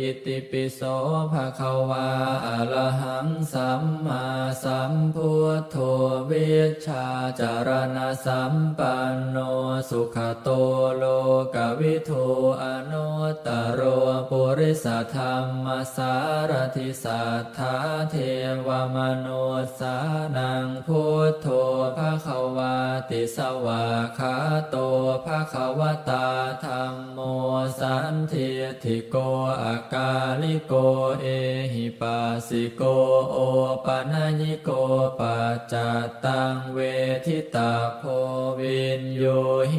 อิติปิโสภะคะวาอะระหังสัมมาสัมพุทโธวิชาจารณะสัมปันโนสุขโตโลกวิทูอนุตตโร ปุริสธรรมสารทิสัทธาเทวมนุสสานังพุทโธภะคะวาติสวาคาโตภะคะวตาธรรมโมสันทิทิโกอากาลิโกเอหิปัสสิโกโอปะนญิโกปัจจตังเวทิตาโพวินโยเฮ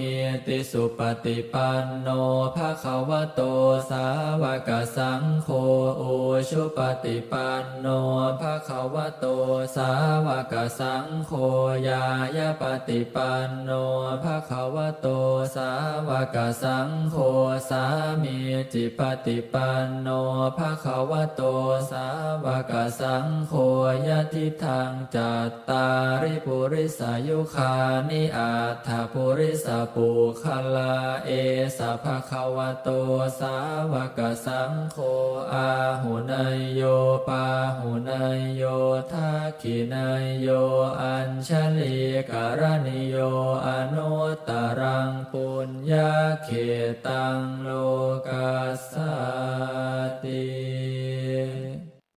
ติสุปฏิปันโนภะคะวะโตสาววกสังโฆอุ ชุปฏิปันโนภะคะวะโตสาวกสังโฆยายาปฏิปันโนภะคะวะโตสาวกสังโฆสามีจิปฏิปันโนภะคะวะโตสาวกสังโฆยะทิทังจัตตาริปุริสายุคานิอาถาปุริสปุคลาเอสภะคะวะโตสาวกสังโฆอาหุนายโยปาหุนายโยทักขินยโยอัญชลีการณิโยอนุตตรังปุญญาเขตังโลกาสสติ